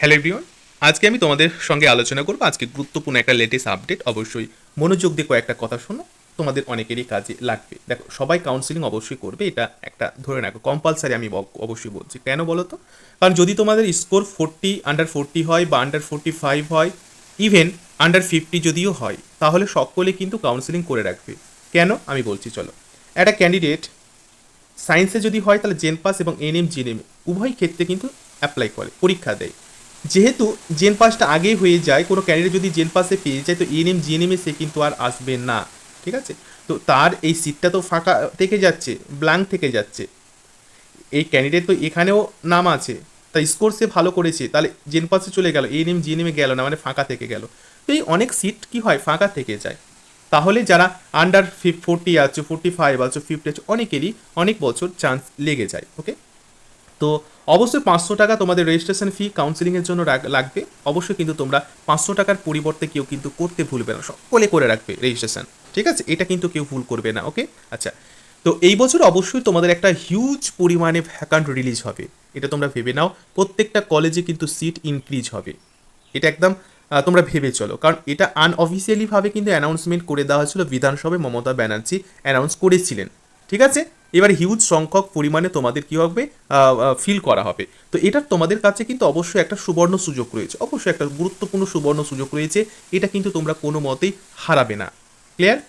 Hello everyone আজকে আমি তোমাদের সঙ্গে আলোচনা করব আজকে গুরুত্বপূর্ণ একটা লেটেস্ট আপডেট অবশ্যই মনোযোগ দিয়ে কয়েকটা কথা শোনো, তোমাদের অনেকেরই কাজে লাগবে। দেখো, সবাই কাউন্সিলিং অবশ্যই করবে, এটা একটা ধরে রাখো কম্পালসারি আমি অবশ্যই বলছি। কেন বলো তো? কারণ যদি তোমাদের স্কোর ফোরটি আন্ডার ফোরটি হয় বা আন্ডার ফোরটি ফাইভ হয় ইভেন আন্ডার ফিফটি যদিও হয়, তাহলে সকলে কিন্তু কাউন্সিলিং করে রাখবে। কেন? আমি বলছি, চলো। একটা ক্যান্ডিডেট সায়েন্সে যদি হয়, তাহলে জেন পাস এবং এনএম জিএনএম উভয় ক্ষেত্রে কিন্তু অ্যাপ্লাই করে, পরীক্ষা দেয়। যেহেতু জেন পাসটা আগেই হয়ে যায়, কোনো ক্যান্ডিডেট যদি জেন পাসে পেয়ে যায়, তো এনএম জিএনএমে সে কিন্তু আর আসবে না, ঠিক আছে? তো তার এই সিটটা তো ফাঁকা থেকে যাচ্ছে ব্ল্যাঙ্ক থেকে যাচ্ছে। এই ক্যান্ডিডেট তো এখানেও নাম আছে, তাই স্কোর সে ভালো করেছে, তাহলে জেন পাসে চলে গেল এনএম জিএনএমে গেল না মানে ফাঁকা থেকে গেল। তো এই অনেক সিট কি হয়, ফাঁকা থেকে যায়। তাহলে যারা আন্ডার ফোরটি আছে ফোরটি ফাইভ আছে ফিফটি আছে, অনেকেরই অনেক বছর চান্স লেগে যায় ওকে তো অবশ্যই পাঁচশো টাকা তোমাদের রেজিস্ট্রেশন ফি কাউন্সিলিংয়ের জন্য লাগবে। অবশ্যই কিন্তু তোমরা পাঁচশো টাকার পরিবর্তে কেউ কিন্তু করতে ভুলবে না, সকলে করে রাখবে রেজিস্ট্রেশন ঠিক আছে? এটা কিন্তু কেউ ভুল করবে না ওকে আচ্ছা তো এই বছর অবশ্যই তোমাদের একটা হিউজ পরিমাণে ভ্যাকান্ট রিলিজ হবে। এটা তোমরা ভেবে নাও, প্রত্যেকটা কলেজে কিন্তু সিট ইনক্রিজ হবে। এটা একদম তোমরা ভেবে চলো, কারণ এটা আনঅফিসিয়ালিভাবে কিন্তু অ্যানাউন্সমেন্ট করে দেওয়া হয়েছিল বিধানসভায় মমতা ব্যানার্জি অ্যানাউন্স করেছিলেন। ঠিক আছে? এবার হিউজ সংখ্যক পরিমাণে তোমাদের কী হবে? ফিল করা হবে। তো এটা তোমাদের কাছে কিন্তু অবশ্যই একটা সুবর্ণ সুযোগ রয়েছে। অবশ্যই একটা গুরুত্বপূর্ণ সুবর্ণ সুযোগ রয়েছে। এটা কিন্তু তোমরা কোনো মতেই হারাবে না। ক্লিয়ার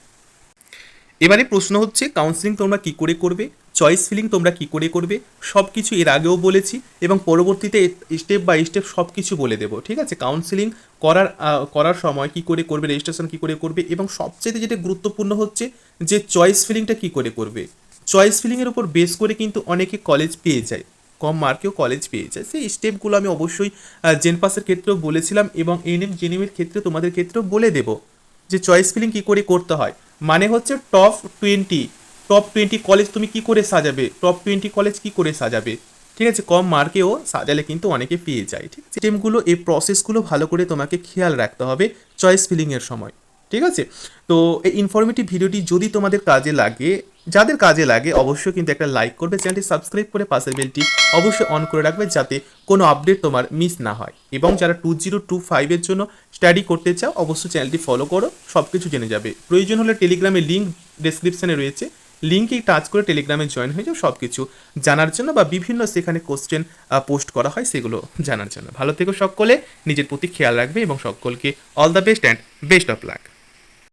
এবারে প্রশ্ন হচ্ছে কাউন্সিলিং তোমরা কি করে করবে? চয়েস ফিলিং তোমরা কি করে করবে? সব কিছু এর আগেও বলেছি এবং পরবর্তীতে স্টেপ বাই স্টেপ সব কিছু বলে দেবো, ঠিক আছে? কাউন্সিলিং করার করার সময় কি করে করবে? রেজিস্ট্রেশন কি করে করবে? এবং সবচেয়ে যেটা গুরুত্বপূর্ণ হচ্ছে যে চয়েস ফিলিংটা কি করে করবে? চয়েস ফিলিংয়ের উপর বেস করে কিন্তু অনেকে কলেজ পেয়ে যায়। কম মার্কেও কলেজ পেয়ে যায়। সেই স্টেপগুলো আমি অবশ্যই জেন পাসের ক্ষেত্রেও বলেছিলাম এবং এন এনএম জেনএমের ক্ষেত্রে তোমাদের ক্ষেত্রেও বলে দেবো যে চয়েস ফিলিং কী করে করতে হয়। মানে হচ্ছে top twenty top twenty college তুমি কি করে সাজাবে? টপ টোয়েন্টি কলেজ কি করে সাজাবে? ঠিক আছে? কম মার্কেও সাজালে কিন্তু অনেকে পেয়ে যায়। ঠিক আছে? স্টেমগুলো এই প্রসেসগুলো ভালো করে তোমাকে খেয়াল রাখতে হবে চয়েস ফিলিংয়ের সময়। ঠিক আছে? তো এই ইনফরমেটিভ ভিডিওটি যদি তোমাদের কাজে লাগে যাদের কাজে লাগে অবশ্যই কিন্তু একটা লাইক করবে চ্যানেলটি সাবস্ক্রাইব করে পাশের বেলটি অবশ্যই অন করে রাখবে যাতে কোনো আপডেট তোমার মিস না হয়। এবং যারা টু জিরো টু ফাইভের জন্য স্টাডি করতে চাও, অবশ্যই চ্যানেলটি ফলো করো সব কিছু জেনে যাবে। প্রয়োজন হলে টেলিগ্রামে লিঙ্ক ডেসক্রিপশনে রয়েছে। লিঙ্কে টাচ করে টেলিগ্রামে জয়েন হয়ে যাও সব কিছু জানার জন্য বা বিভিন্ন সেখানে কোশ্চেন পোস্ট করা হয় সেগুলো জানার জন্য। ভালো থেকো সকলে, নিজের প্রতি খেয়াল রাখবে এবং সকলকে all the best and best of luck